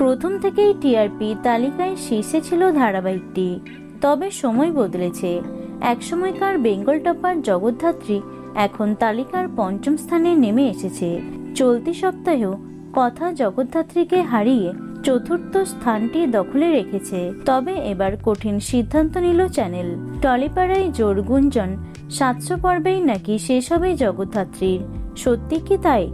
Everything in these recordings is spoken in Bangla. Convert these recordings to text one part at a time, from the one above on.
প্রথম থেকেই টিআরপি তালিকায় শীর্ষে ছিল ধারাবাহিকটি। তবে সময় বদলেছে। একসময়কার বেঙ্গল টপার জগদ্ধাত্রী এখন তালিকার পঞ্চম স্থানে নেমে এসেছে। চলতি সপ্তাহেও কথা জগদ্ধাত্রীকে হারিয়ে চতুর্থ স্থানটি দখলে রেখেছে। তবে এবার কঠিন সিদ্ধান্ত নিল চ্যানেল। টলিপাড়ায় জোর গুঞ্জন, সাতশো পর্বেই নাকি শেষ হবে জগদ্ধাত্রীর। সত্যি কি তাই?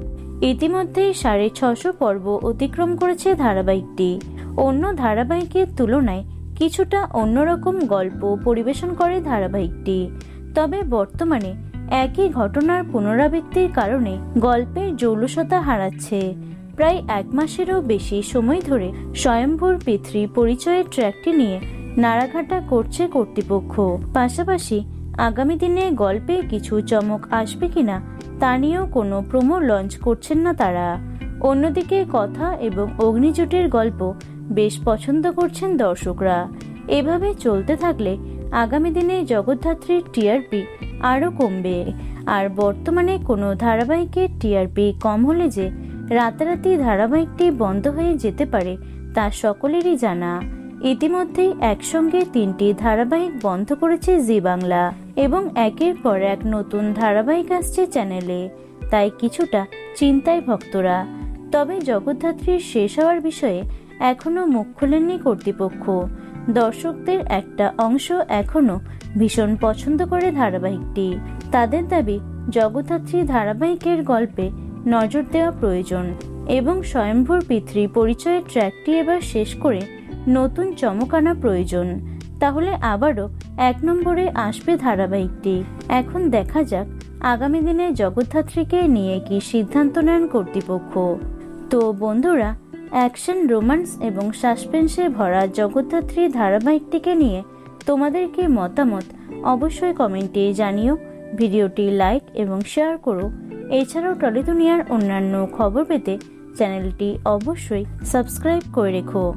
ইতিমধ্যেই সাড়ে ছশো পর্ব অতিক্রম করেছে ধারাবাহিকটি। অন্য ধারাবাহিকের তুলনায় কিছুটা অন্যরকম গল্প পরিবেশন করে ধারাবাহিকটি। তবে বর্তমানে একই ঘটনার পুনরাবৃত্তির কারণে গল্পের জৌলসতা হারাচ্ছে। প্রায় এক মাসেরও বেশি সময় ধরে স্বয়ম্ভূর পিতৃ পরিচয়ের ট্র্যাকটি নিয়ে নাড়াঘাটা করছে কর্তৃপক্ষ। পাশাপাশি আগামী দিনে গল্পে কিছু চমক আসবে কিনা তা নিয়েও কোনো প্রোমো লঞ্চ করছেন না তারা। অন্যদিকে কথা এবং অগ্নিজোটের গল্প বেশ পছন্দ করছেন দর্শকরা। এভাবে চলতে থাকলে আগামী দিনে জগদ্ধাত্রীর টিআরপি আরও কমবে। আর বর্তমানে কোনো ধারাবাহিকের টিআরপি কম হলে যে রাতারাতি ধারাবাহিকটি বন্ধ হয়ে যেতে পারে তা সকলেরই জানা। ইতিমধ্যেই একসঙ্গে তিনটি ধারাবাহিক বন্ধ করেছে জি বাংলা এবং একের পর এক নতুন ধারাবাহিক আসছে চ্যানেলে। তাই কিছুটা চিন্তায় ভক্তরা। তবে জগদ্ধাত্রীর শেষ হওয়ার বিষয়ে এখনও মুখ খোলেননি কর্তৃপক্ষ। দর্শকদের একটা অংশ এখনও ভীষণ পছন্দ করে ধারাবাহিকটি। তাদের দাবি, জগদ্ধাত্রী ধারাবাহিকের গল্পে নজর দেওয়া প্রয়োজন এবং স্বয়ম্ভূর পিতৃ পরিচয়ের ট্র্যাকটি এবার শেষ করে নতুন চমক আনা প্রয়োজন। তাহলে আবারও এক নম্বরে আসবে ধারাবাহিকটি। এখন দেখা যাক আগামী দিনে জগদ্ধাত্রীকে নিয়ে কি সিদ্ধান্ত নেন কর্তৃপক্ষ। তো বন্ধুরা, অ্যাকশন রোমান্স এবং সাসপেন্সে ভরা জগদ্ধাত্রী ধারাবাহিকটিকে নিয়ে তোমাদের কি মতামত অবশ্যই কমেন্টে জানিও। ভিডিওটি লাইক এবং শেয়ার করো। এছাড়াও টলি দুনিয়ার অন্যান্য খবর পেতে চ্যানেলটি অবশ্যই সাবস্ক্রাইব করে রেখো।